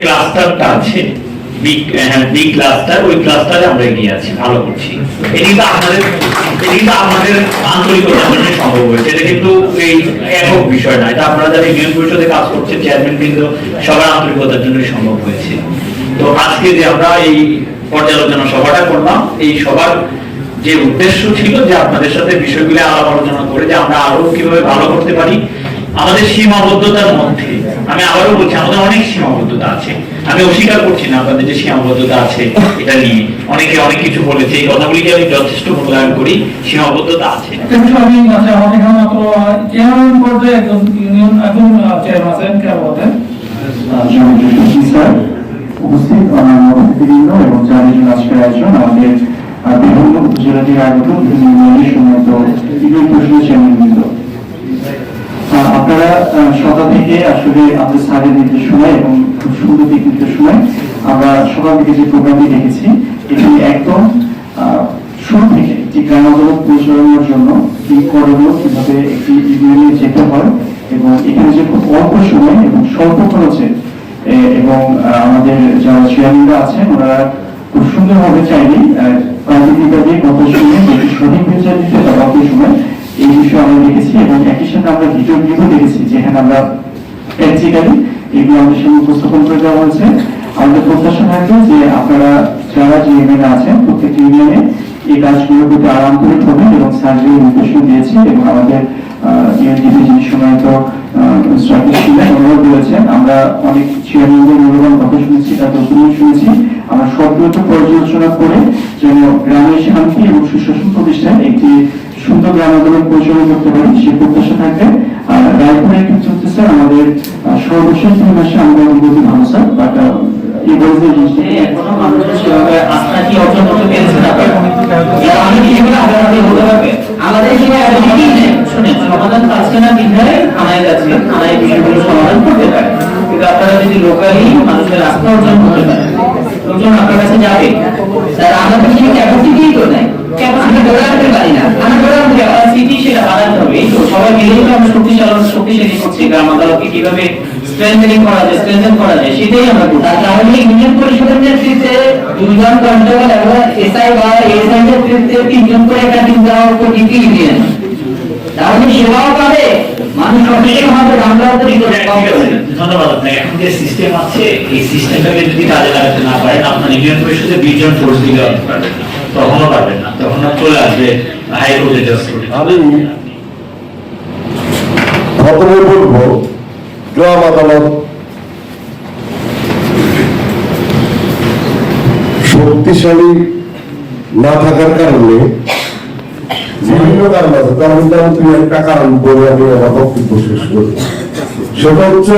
ক্লাস্টারটা আছে। হ্যাঁ সম্ভব হয়েছে। তো আজকে যে আমরা এই পর্যালোচনা সভাটা করলাম, এই সবার যে উদ্দেশ্য ছিল যে আপনাদের সাথে বিষয়গুলো আলাপ আলোচনা করে যে আমরা আরও কীভাবে ভালো করতে পারি আমাদের সীমাবদ্ধতার মধ্যে। আমি আবারও বলছি আমাদের অনেক সীমাবদ্ধতা আছে। আমি অস্বীকার করছি না আপনাদের যে সীমাবদ্ধতা আছে এটা নিয়ে। অনেকে অনেক কিছু বলেছে এই কথাগুলিকে আমি যথেষ্ট মূল্যায়ন করি সীমাবদ্ধতা আছে। একটা আমি আছে আমাদের মাত্র চেয়ারম্যান পর্যায়ে একজন ইউনিয়ন একজন চেয়ারম্যান আছেন কে বলতেন উপস্থিত অন্যান্য এবং যাদের আজকের আয়োজন আমাদের বিভিন্ন উপজেলাটির আগত বিভিন্ন ইউনিয়নের সম্মানিত ইউনিয়ন পরিষদের চেয়ারম্যানবৃন্দ আহ, আপনারা আহ, সকাল থেকে আসলে আমাদের স্যারের নির্দেশনায় এবং খুব সুন্দর দিক নির্দেশনায় আমরা সকাল থেকে যে প্রোগ্রামটি দেখেছি, এটি একদম শুরু থেকে যে গ্রাম আদালত পরিচালনার জন্য কি করণীয় কীভাবে একটি ইউনিয়নে যেতে হয় এবং এখানে যে খুব অল্প সময় এবং স্বল্প খরচে এবং আমাদের যারা চেয়ারম্যানরা আছেন, ওনারা খুব সুন্দরভাবে চাইলেই প্রান্তিকতা দিয়ে কত সময় যেটি সঠিক বিচার দিতে তার অল্প সময় এই বিষয়ে আমরা দেখেছি এবং একই সাথে আমরা ভিডিও ভিডিও দেখেছি যেখানে আমরা প্র্যাকটিক্যালি এগুলো আমাদের সামনে উপস্থাপন করে দেওয়া হয়েছে। আমাদের প্রত্যাশা থাকবে যে আপনারা যারা যে ইউনিয়নে আছেন, প্রত্যেকটি ইউনিয়নে এই কাজগুলোর প্রতি আরও আন্তরিক হবেন এবং সার্ভে নির্দেশনা দিয়েছি এবং আমাদের ইউনিটিতে যিনি সময়ত আমরা অনেক মূল্যবান কথা শুনেছি, তার তথ্যগুলো শুনেছি। আমরা সক্রিয়ত পর্যালোচনা করে যেন গ্রামের শান্তি এবং সুশাসন প্রতিষ্ঠায় একটি সুন্দর গ্রাম আন্দোলন পরিচালনা করতে পারি সে প্রত্যাশা থাকবে। আর রায়পুরে কি আমাদের সর্বশেষ তিন মাসে আমাদের অনুভূতি ভালো স্যার বাট এই বলতে এখনও মানুষের সেভাবে আস্থা কি অর্জন করতে পেরেছে না আমি কি এগুলো হতে পারবে। আমাদের এখানে ability নেই শুনে সমাধান পাচ্ছে না বিধায় থানায় যাচ্ছে থানায় বিষয়গুলো সমাধান করতে পারে কিন্তু আপনারা যদি লোকালি মানুষের আস্থা অর্জন করতে পারেন লোকজন আপনার কাছে যাবে। স্যার আমাদের সেই ক্যাপাসিটি তো নাই। ক্যাপাসিটি ধরে রাখতে সবাই মিলেই আমরা শক্তিশালী শক্তিশালী করছি গ্রাম আদালতকে কীভাবে স্ট্রেংথেনিং করা যায় স্ট্রেংথেন করা যায় সেটাই আমরা করছি। কারণে ইউনিয়ন পরিষদের নেতৃত্বে দুইজন কনস্টেবল এবং এসআই বা এসআই নেতৃত্বে তিনজন করে একটা টিম দেওয়া প্রতিটি ইউনিয়ন। তাহলে সেবাও পাবে মানুষ সচেতন হবে আমরাও তো ধন্যবাদ আপনাকে। এখন যে সিস্টেম আছে এই সিস্টেমটাকে যদি কাজে লাগাতে না পারেন আপনার ইউনিয়ন পরিষদে বিশজন ফোর্স দিলে পারবেন না। তখনও পারবেন না তখন চলে আসবে হাইকোর্টে জাস্ট আমি প্রথমে বলব, গ্রাম আদালত শক্তিশালী না থাকার কারণে বিভিন্ন কারণ আছে, তার মধ্যে আমি তুমি একটা কারণ বলে আমি আমার বক্তব্য শেষ করি সেটা হচ্ছে